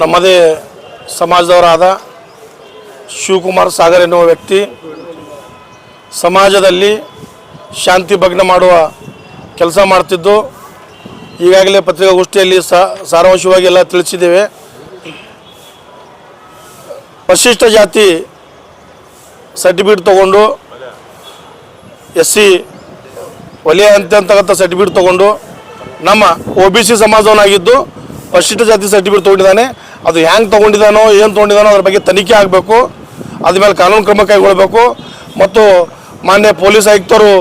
ನಮ್ಮದೇ ಸಮಾಜದವರಾದ ಶಿವಕುಮಾರ್ ಸಾಗರ್ ಎನ್ನುವ ವ್ಯಕ್ತಿ ಸಮಾಜದಲ್ಲಿ ಶಾಂತಿ ಭಗ್ನ ಮಾಡುವ ಕೆಲಸ ಮಾಡ್ತಿದ್ದು. ಈಗಾಗಲೇ ಪತ್ರಿಕಾಗೋಷ್ಠಿಯಲ್ಲಿ ಸಾರಾಂಶವಾಗಿ ಎಲ್ಲ ತಿಳಿಸಿದ್ದೇವೆ. ಪರಿಶಿಷ್ಟ ಜಾತಿ ಸರ್ಟಿಫಿಕೇಟ್ ತಗೊಂಡು ಎಸ್ ಸಿ ಅಂತ ಅಂತಕ್ಕಂಥ ಸರ್ಟಿಫಿಕೇಟ್ ತಗೊಂಡು ನಮ್ಮ ಒ ಬಿ ಸಿ ಸಮಾಜವನ್ನಾಗಿದ್ದು ಪರಿಶಿಷ್ಟ ಜಾತಿ ಸರ್ಟಿಫಿಕೇಟ್ ತೊಗೊಂಡಿದ್ದಾನೆ. ಅದು ಹ್ಯಾಂಗೆ ತೊಗೊಂಡಿದ್ದಾನೋ ಏನು ತೊಗೊಂಡಿದ್ದಾನೋ ಅದ್ರ ಬಗ್ಗೆ ತನಿಖೆ ಆಗಬೇಕು. ಅದ್ರ ಮೇಲೆ ಕಾನೂನು ಕ್ರಮ ಕೈಗೊಳ್ಳಬೇಕು ಮತ್ತು ಮಾನ್ಯ ಪೊಲೀಸ್ ಆಯುಕ್ತರು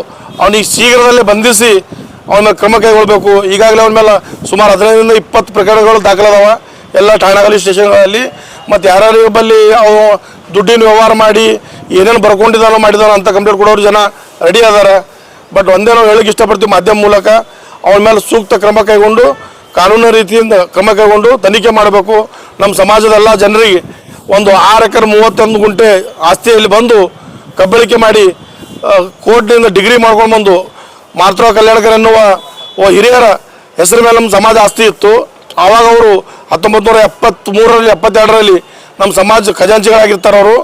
ಅವನಿಗೆ ಶೀಘ್ರದಲ್ಲೇ ಬಂಧಿಸಿ ಅವನ ಕ್ರಮ ಕೈಗೊಳ್ಳಬೇಕು ಈಗಾಗಲೇ ಅವನ ಮೇಲೆ ಸುಮಾರು ಹದಿನೈದರಿಂದ ಇಪ್ಪತ್ತು ಪ್ರಕರಣಗಳು ದಾಖಲಾದವ. ಎಲ್ಲ ಠಾಣೆಗಳಲ್ಲಿ ಸ್ಟೇಷನ್ಗಳಲ್ಲಿ. ಮತ್ತು ಯಾರ್ಯಾರ ಬಲ್ಲಿ ಅವು ದುಡ್ಡಿನ ವ್ಯವಹಾರ ಮಾಡಿ ಏನೇನು ಬರ್ಕೊಂಡಿದ್ದಾನೋ ಮಾಡಿದಾನೋ ಅಂತ ಕಂಪ್ಲೇಂಟ್ ಕೊಡೋರು ಜನ ರೆಡಿ ಅದಾರೆ. ಬಟ್ ಒಂದೇ ನಾವು ಹೇಳಕ್ಕೆ ಇಷ್ಟಪಡ್ತೀವಿ ಮಾಧ್ಯಮ ಮೂಲಕ ಅವನ ಮೇಲೆ ಸೂಕ್ತ ಕ್ರಮ ಕೈಗೊಂಡು ಕಾನೂನು ರೀತಿಯಿಂದ ಕ್ರಮ ಕೈಗೊಂಡು ತನಿಖೆ ಮಾಡಬೇಕು. ನಮ್ಮ ಸಮಾಜದ ಎಲ್ಲ ಜನರಿಗೆ ಒಂದು ಆರು ಎಕರೆ ಮೂವತ್ತೊಂದು ಗುಂಟೆ ಆಸ್ತಿಯಲ್ಲಿ ಬಂದು ಕಬ್ಬಳಿಕೆ ಮಾಡಿ ಕೋರ್ಟ್ನಿಂದ ಡಿಗ್ರಿ ಮಾಡ್ಕೊಂಡು ಬಂದು ಮಾತೃ ಕಲ್ಯಾಣಕರ್ ಎನ್ನುವ ಹಿರಿಯರ ಹೆಸರು ಮೇಲೆ ನಮ್ಮ ಸಮಾಜ ಆಸ್ತಿ ಇತ್ತು. ಆವಾಗ ಅವರು ಹತ್ತೊಂಬತ್ತು ನೂರ ಎಪ್ಪತ್ತ್ಮೂರರಲ್ಲಿ, ಎಪ್ಪತ್ತೆರಡರಲ್ಲಿ ನಮ್ಮ ಸಮಾಜ ಖಜಾಂಚಿಗಳಾಗಿರ್ತಾರೆ ಅವರು.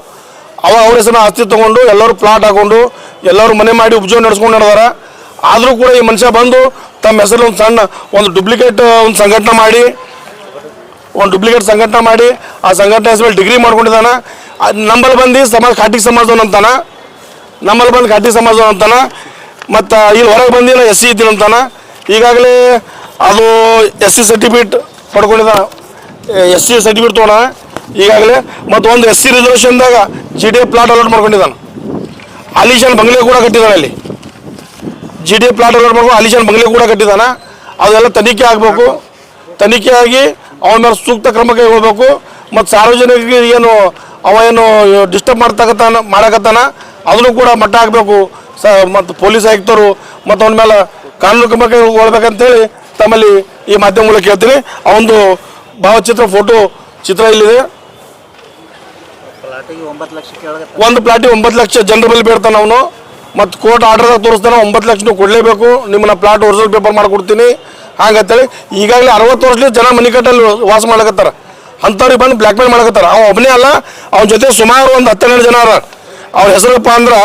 ಅವಾಗ ಅವ್ರ ಹೆಸರನ್ನ ಆಸ್ತಿ ತೊಗೊಂಡು ಎಲ್ಲರೂ ಪ್ಲಾಟ್ ಹಾಕೊಂಡು ಎಲ್ಲರೂ ಮನೆ ಮಾಡಿ ಉಪಜೀವನ ನಡೆಸ್ಕೊಂಡು ನಡೆದಾರ. ಆದರೂ ಕೂಡ ಈ ಮನುಷ್ಯ ಬಂದು ತಮ್ಮ ಹೆಸರು ಒಂದು ಸಣ್ಣ ಒಂದು ಡುಪ್ಲಿಕೇಟ್ ಒಂದು ಸಂಘಟನೆ ಮಾಡಿ, ಒಂದು ಡುಪ್ಲಿಕೇಟ್ ಸಂಘಟನೆ ಮಾಡಿ, ಆ ಸಂಘಟನೆ ಹೆಸರು ಡಿಗ್ರಿ ಮಾಡ್ಕೊಂಡಿದ್ದಾನೆ. ನಮ್ಮಲ್ಲಿ ಬಂದು ಸಮಾಜ ಕಾಟಿಗೆ ಸಮಾಜದವನು ಅಂತಾನ. ನಮ್ಮಲ್ಲಿ ಬಂದು ಖಾಟಿ ಸಮಾಜದವನು ಅಂತಾನೆ. ಮತ್ತು ಇಲ್ಲಿ ಹೊರಗೆ ಬಂದಿನ ಎಸ್ ಸಿ ಇದ್ದೀನಿ ಅಂತಾನೆ. ಈಗಾಗಲೇ ಅದು ಎಸ್ ಸಿ ಸರ್ಟಿಫಿಕೇಟ್ ಪಡ್ಕೊಂಡಿದ್ದಾನೆ. ಎಸ್ ಸಿ ಸರ್ಟಿಫಿಕೇಟ್ ತೊಗೊಂಡ ಈಗಾಗಲೇ ಮತ್ತು ಒಂದು S C ರಿಸರ್ವೇಷನ್ದಾಗ G D A plot allot ಮಾಡ್ಕೊಂಡಿದ್ದಾನೆ. ಆಲಿಶಾನ್ ಬಂಗ್ಲೆ ಕೂಡ ಕಟ್ಟಿದ್ದಾನೆ ಅಲ್ಲಿ. G D A plot allot ಅಲಿಶಾನ್ ಬಂಗ್ಲೆ ಕೂಡ ಕಟ್ಟಿದಾನ. ಅದೆಲ್ಲ ತನಿಖೆ ಆಗಬೇಕು. ತನಿಖೆ ಆಗಿ ಅವನ ಮೇಲೆ ಸೂಕ್ತ ಕ್ರಮ ಕೈಗೊಳ್ಬೇಕು. ಮತ್ತು ಸಾರ್ವಜನಿಕರಿಗೆ ಏನು ಅವ ಏನು ಡಿಸ್ಟರ್ಬ್ ಮಾಡ್ತಕ್ಕತ್ತಾನ ಮಾಡಕತ್ತಾನ ಅದನ್ನು ಕೂಡ ಮಟ್ಟ ಹಾಕಬೇಕು. ಸ ಮತ್ತು ಪೊಲೀಸ್ ಆಯುಕ್ತರು ಮತ್ತು ಅವನ ಮೇಲೆ ಕಾನೂನು ಕ್ರಮ ಕೈಗೊಳ್ಬೇಕಂತೇಳಿ ತಮ್ಮಲ್ಲಿ ಈ ಮಾಧ್ಯಮ ಮೂಲಕ ಹೇಳ್ತೀನಿ ಅವನದು ಭಾವಚಿತ್ರ ಫೋಟೋ ಚಿತ್ರ ಇಲ್ಲಿದೆ. ಒಂದು ಪ್ಲಾಟಿಗೆ ಒಂಬತ್ತು ಲಕ್ಷ ಜನರ ಬಳಿ ಬೇಡ್ತಾನೆ ಅವನು. ಮತ್ತು ಕೋರ್ಟ್ ಆರ್ಡರ್ ತೋರಿಸ್ತಾನೆ ಒಂಬತ್ತು ಲಕ್ಷ ನೀವು ಕೊಡಲೇಬೇಕು. ನಿಮ್ಮನ್ನ ಪ್ಲಾಟ್ ಒರಿಜಿನಲ್ ಪೇಪರ್ ಮಾಡ್ಕೊಡ್ತೀನಿ. ಹಾಗಂತೇಳಿ ಈಗಾಗಲೇ ಅರವತ್ತು ವರ್ಷದಲ್ಲಿ ಜನ ಮನೆ ಕಟ್ಟಲ್ಲಿ ವಾಸ ಮಾಡಕತ್ತಾರ. ಅಂಥವ್ರಿಗೆ ಬಂದು ಬ್ಲ್ಯಾಕ್ ಮೇಲ್ ಮಾಡಕತ್ತಾರ. ಅವ್ನು ಒಬ್ಬನೇ ಅಲ್ಲ, ಅವನ ಜೊತೆ ಸುಮಾರು ಒಂದು ಹತ್ತೆರಡು ಜನ ಅರ ಅವ್ರ ಹೆಸರಪ್ಪ ಅಂದ್ರೆ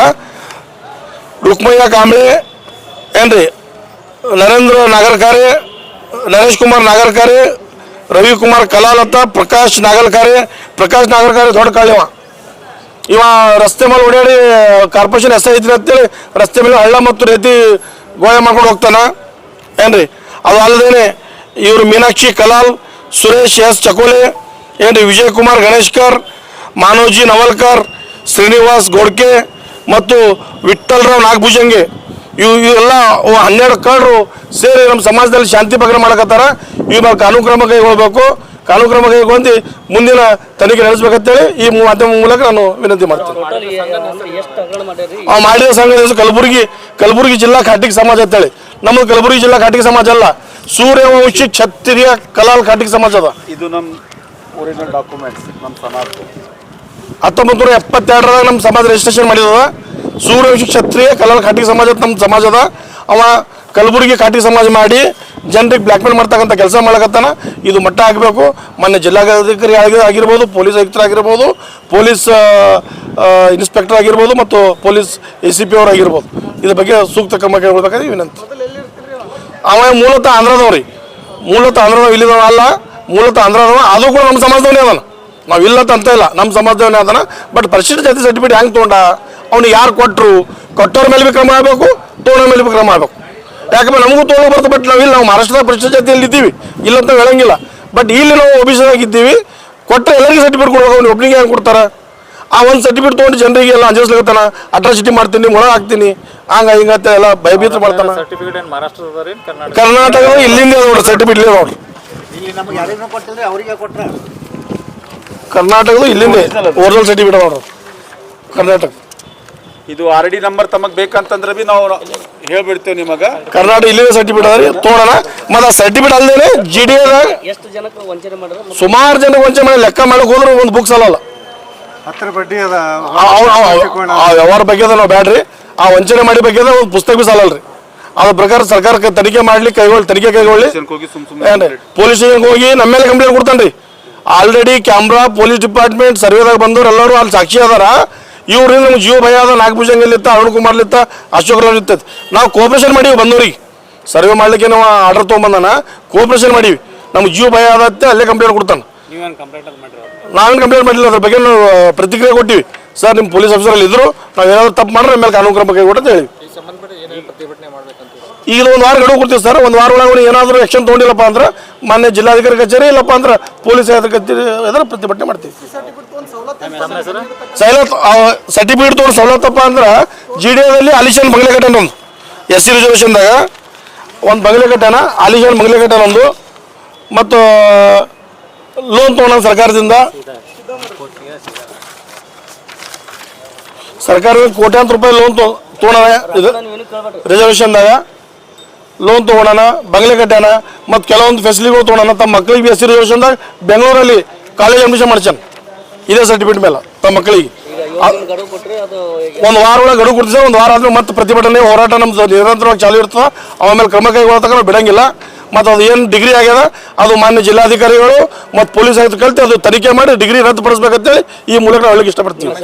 ರುಕ್ಮಯ್ಯ ಕಾಂಬ್ಳೆ ಏನ್ರಿ, ನರೇಂದ್ರ ನಾಗರ್ಕಾರೆ, ನರೇಶ್ ಕುಮಾರ್ ನಾಗರ್ಕಾರೆ, ರವಿಕುಮಾರ್ ಕಲಾಲತ್ತ, ಪ್ರಕಾಶ್ ನಾಗಲ್ಕಾರೆ ಪ್ರಕಾಶ್ ನಾಗರ್ಕಾರೆ ದೊಡ್ಡ ಕಾಳಿವ ಇವ ರಸ್ತೆ ಮೇಲೆ ಓಡಾಡಿ ಕಾರ್ಪೊರೇಷನ್ ಎಸ್ ಐತಿ ಅಂತೇಳಿ ರಸ್ತೆ ಮೇಲೆ ಹಳ್ಳ ಮತ್ತು ರೀತಿ ಗೋಯ ಮಾಡ್ಕೊಂಡು ಹೋಗ್ತಾನ. ಏನ್ರಿ? ಅದು ಅಲ್ಲದೇನೆ ಇವರು ಮೀನಾಕ್ಷಿ ಕಲಾಲ್, ಸುರೇಶ್ ಎಸ್ ಚಕೋಲೆ, ಏನ್ರಿ ವಿಜಯ್ ಕುಮಾರ್ ಗಣೇಶ್ಕರ್, ಮಾನೋಜಿ ನವಲ್ಕರ್, ಶ್ರೀನಿವಾಸ್ ಗೋಡ್ಕೆ ಮತ್ತು ವಿಠ್ಠಲರಾವ್ ನಾಗಭುಜಂಗೆ. ಇವು ಇವೆಲ್ಲ ಹನ್ನೆರಡು ಕಳ್ಳರು ಸೇರಿ ನಮ್ಮ ಸಮಾಜದಲ್ಲಿ ಶಾಂತಿ ಪ್ರಕರಣ ಮಾಡಕತ್ತಾರ. ಇವ್ ಮೇಲೆ ಕಾನೂನು ಕ್ರಮ ಕೈಗೊಳ್ಬೇಕು. ಕಾನೂನು ಕ್ರಮ ಕೈಗೊಂಡು ಮುಂದಿನ ತನಿಖೆ ನಡೆಸಬೇಕಂತೇಳಿ ಈ ಮಾಧ್ಯಮ ಮೂಲಕ ನಾನು ವಿನಂತಿ ಮಾಡ್ತೀನಿ. ಆ ಮಾಡಿದ ಸಂಘದ ಹೆಸರು ಕಲಬುರಗಿ ಕಲಬುರಗಿ ಜಿಲ್ಲಾ ಖಾಟಿಕ್ ಸಮಾಜ ಅಂತೇಳಿ. ನಮ್ಮದು ಕಲಬುರಗಿ ಜಿಲ್ಲಾ ಖಾಟಿಕ್ ಸಮಾಜ ಅಲ್ಲ ಸೂರ್ಯವಂಶಿ ಕ್ಷತ್ರಿಯ ಕಲಾಲ್ ಖಾಟಿಕ್ ಸಮಾಜ ಅದ. ಇದು ನಮ್ಮ ಒರಿಜಿನಲ್ ಡಾಕ್ಯುಮೆಂಟ್ಸ್ ನಮ್ಮ ಸಮಾಜ. ಹತ್ತೊಂಬತ್ತು ನೂರ ಎಪ್ಪತ್ತೆರಡರಾಗ ನಮ್ಮ ಸಮಾಜ ರಿಜಿಸ್ಟ್ರೇಷನ್ ಮಾಡಿದ ಸೂರ್ಯವಂಶಿ ಕ್ಷತ್ರಿಯ ಕಲಾಲ್ ಖಾಟಿಕ್ ಸಮಾಜ ನಮ್ಮ ಸಮಾಜ ಅದ. ಅವ ಕಲಬುರಗಿ ಕಾಟಿ ಸಮಾಜ ಮಾಡಿ ಜನರಿಗೆ ಬ್ಲ್ಯಾಕ್ಮೇಲ್ ಮಾಡ್ತಕ್ಕಂಥ ಕೆಲಸ ಮಾಡಕತ್ತಾನ. ಇದು ಮಟ್ಟ ಆಗಬೇಕು. ಮೊನ್ನೆ ಜಿಲ್ಲಾಧಿಕಾರಿ ಆಗಿ ಆಗಿರ್ಬೋದು, ಪೊಲೀಸ್ ಆಯುಕ್ತರಾಗಿರ್ಬೋದು ಪೊಲೀಸ್ ಇನ್ಸ್ಪೆಕ್ಟರ್ ಆಗಿರ್ಬೋದು ಮತ್ತು ಪೊಲೀಸ್ ಎ ಸಿ ಪಿ ಅವರಾಗಿರ್ಬೋದು ಇದ್ರ ಬಗ್ಗೆ ಸೂಕ್ತ ಕ್ರಮ ಕೈಗೊಳ್ಬೇಕಾದ್ರೆ ವಿನಂತಿ. ಅವ ಮೂಲತಃ ಆಂಧ್ರದವ್ರಿ. ಮೂಲತಃ ಆಂಧ್ರದವ ಇಲ್ಲಿದವ ಅಲ್ಲ. ಮೂಲತಃ ಆಂಧ್ರದವ, ಅದು ಕೂಡ ನಮ್ಮ ಸಮಾಜದವನೇ ಅದಾನ. ನಾವು ಇಲ್ಲ ಅಂತ ಇಲ್ಲ, ನಮ್ಮ ಸಮಾಜದವನೇ ಅದಾನ. ಬಟ್ ಪರಿಶಿಷ್ಟ ಜಾತಿ ಸರ್ಟಿಫಿಕೇಟ್ ಹೆಂಗೆ ತೊಗೊಂಡ? ಅವ್ನಿಗೆ ಯಾರು ಕೊಟ್ಟರು ಕೊಟ್ಟವ್ರ ಮೇಲೆ ಬಿ ಕ್ರಮ ಆಗಬೇಕು ತೋಣ ಮೇಲೆ ಬಿ ಕ್ರಮ ಆಗಬೇಕು. ಯಾಕಂದ್ರೆ ನಮಗೂ ತೋಳು ಬರ್ತದೆ ಬಟ್ ನಾವು ಇಲ್ಲಿ ನಾವು ಮಹಾರಾಷ್ಟ್ರದ ಪರಿಶಿಷ್ಟ ಜಾತಿಯಲ್ಲಿ ಇದ್ದೀವಿ. ಇಲ್ಲ ಅಂತ ಹೇಳಂಗಿಲ್ಲ. ಬಟ್ ಇಲ್ಲಿ ನಾವು ಒಬಿಸಿದಾಗ ಆಗಿದ್ದೀವಿ. ಕೊಟ್ಟರೆ ಎಲ್ಲರಿಗೂ ಸರ್ಟಿಫಿಕೇಟ್ ಕೊಡ್ಬೇಕು ಅವ್ನಿಗೆ ಒಬ್ಬನಿಗೆ ಹೆಂಗೆ ಕೊಡ್ತಾರೆ? ಆ ಒಂದು ಸರ್ಟಿಫಿಕೇಟ್ ತೊಗೊಂಡು ಜನರಿಗೆ ಎಲ್ಲ ಅಂಜಿಸ್ಲಿಕತ್ತಾನ ಅಟ್ರಾಸಿಟಿ ಮಾಡ್ತೀನಿ ಒಳಗೆ ಹಾಕ್ತೀನಿ. ಹಂಗ ಹಿಂಗತ್ತೆ ಎಲ್ಲ ಭಯಭೀತ ಮಾಡ್ತಾನ? ಕರ್ನಾಟಕ. ಕರ್ನಾಟಕದ ಇಲ್ಲಿಂದ ನೋಡ್ರಿ ಸರ್ಟಿಫಿಕೇಟ್ ಇಲ್ಲ ನೋಡ್ರಿ. ಇಲ್ಲಿ ನಮಗೆ ಯಾರಿಗೂ ಕೊಟ್ಟಿದ್ರೆ ಅವರಿಗೆ ಕೊಟ್ರೆ. ಕರ್ನಾಟಕದ ಇಲ್ಲಿಂದ ಒರಿಜಿನಲ್ ಸರ್ಟಿಫಿಕೇಟ್ ನೋಡ್ರಿ. ಕರ್ನಾಟಕ. ಇದು ಆರ್ ಡಿ ನಂಬರ್ ತಮಗೆ ಬೇಕಂತಂದ್ರೆ ಬಿ ನಾವು ಹೇಳ್ಬಿಡ್ತೇವೆ ನಿಮಗೆ. ಕರ್ನಾಟಕ ಇಲ್ಲಿ ಸರ್ಟಿಫಿಕೇಟ್ ಅದ ರೀ ತೊಗೊಳೋಣ ಮತ್ತು ಆ ಸರ್ಟಿಫಿಕೇಟ್ ಅಲ್ಲದೆ ಜಿ ಡಿ ಎದಾಗ ಎಷ್ಟು ಜನಕ್ಕೆ ವಂಚನೆ ಮಾಡಿದ್ರೆ? ಸುಮಾರು ಜನ ವಂಚನೆ ಮಾಡಿ ಲೆಕ್ಕ ಮಾಡಕ್ ಹೋದ್ರೆ ಒಂದು ಬುಕ್ ಅಲ್ಲಲ್ಲ ಹತ್ರ ಬಡ್ಡಿ ಅದ. ವ್ಯವಹಾರ ಬಗ್ಗೆ ಅದ ನಾವು ಬ್ಯಾಡ್ರಿ. ಆ ವಂಚನೆ ಮಾಡಿ ಬಗ್ಗೆ ಅದ ಒಂದು ಪುಸ್ತಕ ಬಿ ಸಾಲಲ್ರಿ ಅದ್ರ ಪ್ರಕಾರ ಸರ್ಕಾರಕ್ಕೆ ತನಿಖೆ ಮಾಡ್ಲಿ ಕೈಗೊಳ್ಳಿ ತನಿಖೆ ಕೈಗೊಳ್ಳಿ. ಪೊಲೀಸ್ ಸ್ಟೇಷನ್ಗೆ ಹೋಗಿ ನಮ್ಮ ಮೇಲೆ ಕಂಪ್ಲೇಂಟ್ ಕೊಡ್ತಾನ್ರಿ. ಆಲ್ರೆಡಿ ಕ್ಯಾಮ್ರಾ ಪೊಲೀಸ್ ಡಿಪಾರ್ಟ್ಮೆಂಟ್ ಸರ್ವೇದಾಗ ಬಂದವ್ರು ಎಲ್ಲರೂ ಅಲ್ಲಿ ಸಾಕ್ಷಿ ಅದಾರ. ಇವ್ರಿಂದ ನಮ್ಗೆ ಜೀವ ಭಯ ಅದ ನಾಗಭುಜಂಗಲ್ಲಿತ್ತ ಅರುಣ್ ಕುಮಾರ್ಲಿತ್ತ ಅಶೋಕ್ ರಾವ್ ಇರ್ತೈತಿ ನಾವು ಕೋಪರೇಷನ್ ಮಾಡೀವಿ ಬಂದವ್ರಿಗೆ ಸರ್ವೆ ಮಾಡ್ಲಿಕ್ಕೆ ನಾವು ಆರ್ಡರ್ ತೊಗೊಂಬಂದಾನ ಕೋಪರೇಷನ್ ಮಾಡೀವಿ. ನಮ್ಗೆ ಜೀವ ಭಯ ಆದತ್ತೆ ಅಲ್ಲೇ ಕಂಪ್ಲೇಂಟ್ ಕೊಡ್ತಾನೆ. ನೀವೇನು ಕಂಪ್ಲೇಂಟ್ ಮಾಡಿಲ್ಲ ಅದ್ರ ಬಗ್ಗೆ ನಾವು ಪ್ರತಿಕ್ರಿಯೆ ಕೊಟ್ಟಿವಿ. ಸರ್ ನಿಮ್ಮ ಪೊಲೀಸ್ ಆಫೀಸರ್ ಅಲ್ಲಿ ಇದ್ರು ನಾವು ಏನಾದರೂ ತಪ್ಪು ಮಾಡ್ರೆ ನಮ್ಮ ಮೇಲೆ ಕಾನೂನು ಕ್ರಮ ಕೈಗೊಟ್ಟು ಹೇಳಿ ಈ ಸಂಬಂಧಪಟ್ಟ ಏನೇನು ಪ್ರತಿಭಟನೆ ಮಾಡ್ಬೇಕಂತ ಈಗ ಒಂದು ವಾರ ಗಡುವು ಕೊಡ್ತೀವಿ ಸರ್. ಒಂದು ವಾರ ಒಳಗೆ ಏನಾದರೂ ಆಕ್ಷನ್ ತೊಗೊಂಡಿಲ್ಲಪ್ಪ ಅಂದ್ರೆ ಮಾನ್ಯ ಜಿಲ್ಲಾಧಿಕಾರಿ ಕಚೇರಿ ಇಲ್ಲಪ್ಪ ಅಂದ್ರೆ ಪೊಲೀಸ್ ಕಚೇರಿ ಅದರ ಪ್ರತಿಭಟನೆ ಮಾಡ್ತೀವಿ. ಸೈಲತ್ ಸರ್ಟಿಫಿಕೇಟ್ ತೊಗೊಂಡು ಸವಲತ್ತಪ್ಪ ಅಂದ್ರೆ ಜಿ ಡಿ ಎಲ್ಲಿ ಅಲಿಶಾನ್ ಬಂಗ್ಲೆ ಕಟ್ಟಣ ಒಂದು. ಎಸ್ ಸಿ ರಿಸರ್ವೇಷನ್ದಾಗ ಒಂದು ಬಂಗ್ಲೆ ಕಟ್ಟಣ ಅಲಿಶಾನ್ ಬಂಗ್ಲೆ ಕಟ್ಟಣ ಒಂದು ಮತ್ತು ಲೋನ್ ತೊಗೊಂಡ ಸರ್ಕಾರದಿಂದ. ಸರ್ಕಾರದಿಂದ ಕೋಟ್ಯಾಂತರ ರೂಪಾಯಿ ಲೋನ್ ತೊಗೊಂಡ ಇದು ರಿಸರ್ವೇಷನ್ದಾಗ ಲೋನ್ ತೊಗೊಳೋಣ, ಬಂಗ್ಲೆ ಕಟ್ಟಾನ ಮತ್ತು ಕೆಲವೊಂದು ಫೆಸಿಲಿಟಿಗಳು ತೊಗೊಳೋಣ. ತಮ್ಮ ಮಕ್ಕಳಿಗೆ ಹೆಸರು ರಿಸರ್ವೇಷನ್ದಾಗ ಬೆಂಗಳೂರಲ್ಲಿ ಕಾಲೇಜ್ ಅಡ್ಮಿಷನ್ ಮಾಡ್ಸ್ಯಾನ. ಇದೇ ಸರ್ಟಿಫಿಕೇಟ್ ಮೇಲೆ ತಮ್ಮ ಮಕ್ಕಳಿಗೆ ಒಂದು ವಾರ ಒಳಗೆ ಗಡುವು ಕೊಡ್ತೀವಿ ಒಂದು ವಾರ ಆದ್ಮೇಲೆ ಮತ್ತೆ ಪ್ರತಿಭಟನೆ, ಹೋರಾಟ ನಮ್ದು ನಿರಂತರವಾಗಿ ಚಾಲು ಇರ್ತದೆ. ಆಮೇಲೆ ಕ್ರಮ ಕೈಗೊಳ್ಳತಕ್ಕ ನಾವು ಬಿಡಂಗಿಲ್ಲ. ಮತ್ತು ಅದು ಏನು ಡಿಗ್ರಿ ಆಗ್ಯದ, ಅದು ಮಾನ್ಯ ಜಿಲ್ಲಾಧಿಕಾರಿಗಳು ಮತ್ತು ಪೊಲೀಸ್ ಆಯ್ತು ಕಲಿತು ಅದು ತನಿಖೆ ಮಾಡಿ ಡಿಗ್ರಿ ರದ್ದುಪಡಿಸ್ಬೇಕಂತೇಳಿ ಈ ಮೂಲಕ ನಾವು ಹೇಳಲಿಕ್ಕೆ ಇಷ್ಟಪಡ್ತೀವಿ.